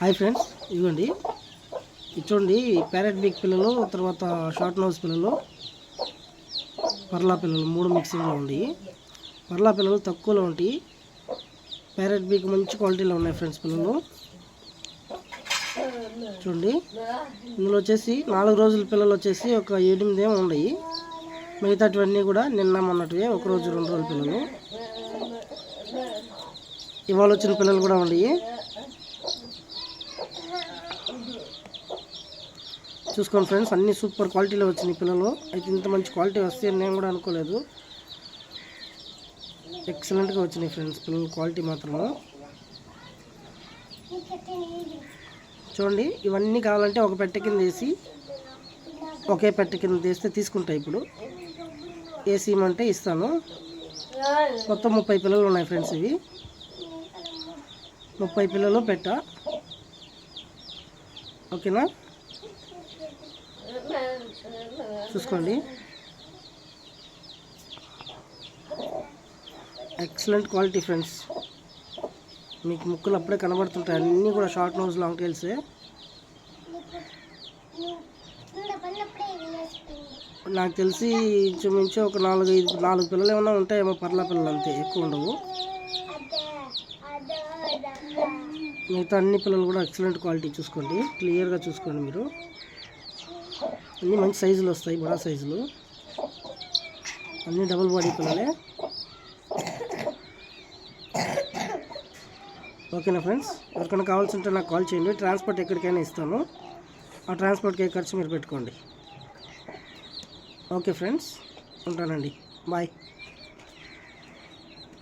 Hi friends ఇదిగోండి. ఇది చూడండి ప్యారెట్ బిగ్ పిల్లలు తర్వాత షార్ట్ నోస్ పిల్లలు పర్లా పిల్లలు మూడు మిక్సింగ్లో ఉంది. పర్లా పిల్లలు తక్కువలో ఉంటాయి. ప్యారెట్ బిగ్ మంచి క్వాలిటీలో ఉన్నాయి ఫ్రెండ్స్ పిల్లలు. చూడండి ఇందులో వచ్చేసి నాలుగు రోజుల పిల్లలు వచ్చేసి ఒక ఎనిమిది ఏమో ఉన్నాయి. మిగతాటివన్నీ కూడా నిన్న మొన్నటివే ఒక రోజు రెండు రోజుల పిల్లలు. ఇవాళ వచ్చిన పిల్లలు కూడా ఉన్నాయి చూసుకోండి ఫ్రెండ్స్ అన్ని సూపర్ క్వాలిటీలో వచ్చినాయి పిల్లలు. అయితే ఇంత మంచి క్వాలిటీ వస్తాయి అని నేను కూడా అనుకోలేదు. ఎక్సలెంట్గా వచ్చినాయి ఫ్రెండ్స్ పిల్లల క్వాలిటీ మాత్రము. చూడండి ఇవన్నీ కావాలంటే ఒక పెట్టె కింద వేసి ఒకే పెట్టె కింద తీస్తే తీసుకుంటా ఇప్పుడు. ఏసీ ఇమ్మంటే ఇస్తాను. మొత్తం ముప్పై పిల్లలు ఉన్నాయి ఫ్రెండ్స్ ఇవి. ముప్పై పిల్లలు పెట్ట. ఓకేనా? చూసుకోండి. ఎక్సలెంట్ క్వాలిటీ ఫ్రెండ్స్ మీకు ముక్కలు అప్పుడే కనబడుతుంటాయి. అన్నీ కూడా షార్ట్ నోస్ లాంగ్ టైల్సే నాకు తెలిసి ఇంచుమించు ఒక నాలుగు ఐదు నాలుగు పిల్లలు ఏమైనా ఉంటాయేమో పర్లా పిల్లలు అంతే ఎక్కువ ఉండవు. మిగతా అన్ని పిల్లలు కూడా ఎక్సలెంట్ క్వాలిటీ చూసుకోండి. క్లియర్గా చూసుకోండి మీరు. అన్నీ మంచి సైజులు వస్తాయి బడా సైజులు అన్నీ డబుల్ బాడీ పిల్లలే. ఓకేనా ఫ్రెండ్స్ ఎవరికైనా కావాల్సి ఉంటే నాకు కాల్ చేయండి. ట్రాన్స్పోర్ట్ ఎక్కడికైనా ఇస్తాను. ఆ ట్రాన్స్పోర్ట్కి ఖర్చు మీరు పెట్టుకోండి. ఓకే ఫ్రెండ్స్ ఉంటానండి. బాయ్